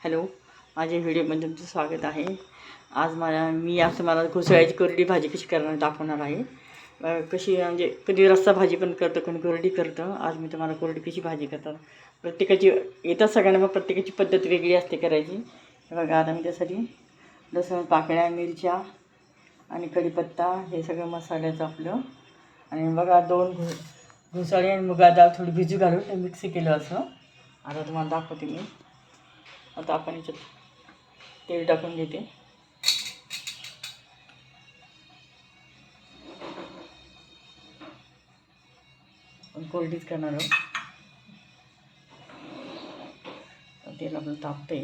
Hello माझ्या व्हिडिओमध्ये तुमचं स्वागत आहे. आज मला मी आज तुम्हाला घुसळ्याची कोरडी भाजी कशी करणार दाखवणार आहे. कशी म्हणजे कधी रस्सा भाजी पण करतं कोणी कोरडी करतं आज मी तुम्हाला कोरडी कशी भाजी करतात. प्रत्येकाची येतात सगळ्यांना मग प्रत्येकाची पद्धत वेगळी असते करायची. बघा आता मी त्यासाठी लसूण पाकळ्या मिरच्या आणि कढीपत्ता हे सगळं मसाल्याचं आपलं. आणि बघा दोन घु घुसाळी आणि मुगा डाळ थोडी भिजू घालून ते मिक्स केलं असं. आता तुम्हाला दाखवते मी. आता आपण याच्यात तेल टाकून घेते. कोरडीच करणार आहोत. तेल आपलं तापते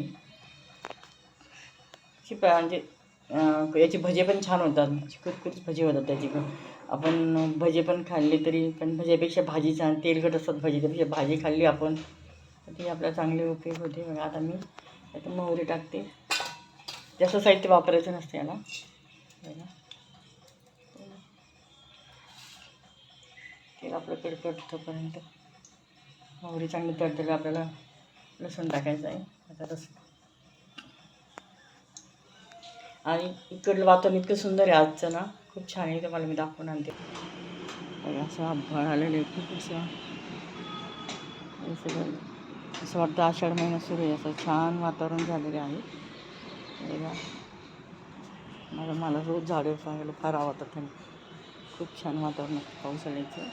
म्हणजे याचे भजे पण छान होतात. अशी कुरकुरीत भजे होतात त्याची पण. आपण भजे पण खाल्ले तरी पण भज्यापेक्षा भाजी छान तेलकट असतात भजी त्यापेक्षा भाजी खाल्ली आपण ती आपल्या चांगली उपयोग होते मग आता मी त्यात मोहरी टाकते. जास्त साहित्य वापरायचं नसतं याला. बघा. तेल आपलं कडकडतोपर्यंत मोहरी चांगली तडतडली आपल्याला लसूण टाकायचं आहे. आता लसूण. आणि इकडलं वातावरण इतकं सुंदर आहे आजचं ना. खूप छान आहे. तुम्हाला मी दाखवून आणते. असं आभाळ आलेलं आहे. खूप असं. सगळं असं वाटतं आषाढ महिना सुरू आहे. असं छान वातावरण झालेलं आहे. बघा. मला मला रोज झाडे पाहायला फार आवडतात त्यांनी खूप छान वातावरण पावसाळ्याचं.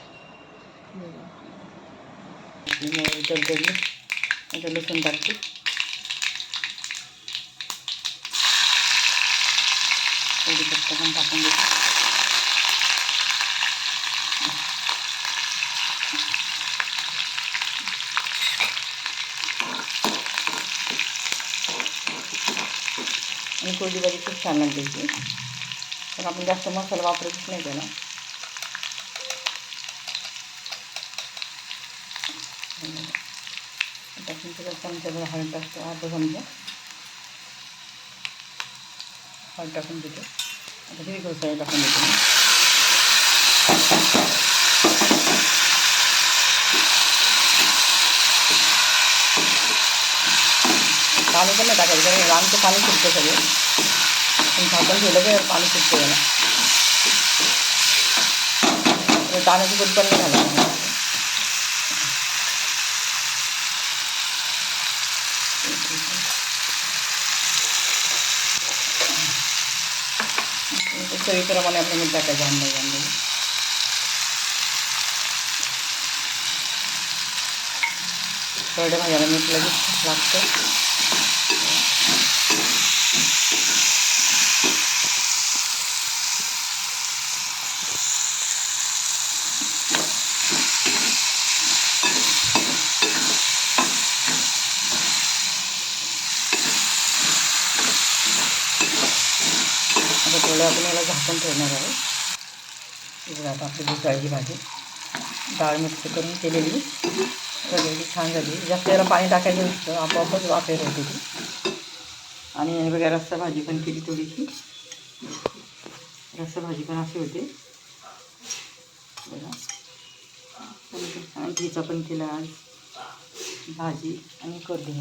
बघा. आता लसूण टाकते. कढीपत्ता पण टाकून देते. आणि कोरडी भाजी खूप छान लागते ती पण आपण जास्त मसाला वापरतच नाही त्याला. टाकून त्याला चमच्यावर हळद टाकतो. अर्धा चमचा. हळद टाकून देतो. आता हिरवी घोसाळी टाकून देतो पाणी पण नाही टाकायचं कारण आमचं पाणी सुटतं सगळं. पण झाकण ठेवलं की पाणी सुटतं त्याला तर पण नाही घालायचं ते चवीप्रमाणे आपलं मीठ टाकायचं अंदाज अंदाज करडे भाज्याला मीठ लगेच लागतं. आता थोडं आपण याला झाकण ठेवणार आहोत इकडे आता आपली दुसऱ्याची भाजी डाळ मिक्स करून केलेली सगळी छान झाली. जास्त याला पाणी टाकायचं नसतं आपोआपच वाफेर होते ती. आणि हे बघा रस्सा भाजी पण केली थोडीशी. रस्सा भाजी पण अशी होते. बघा. आणि पण केला आज. भाजी आणि कोरडी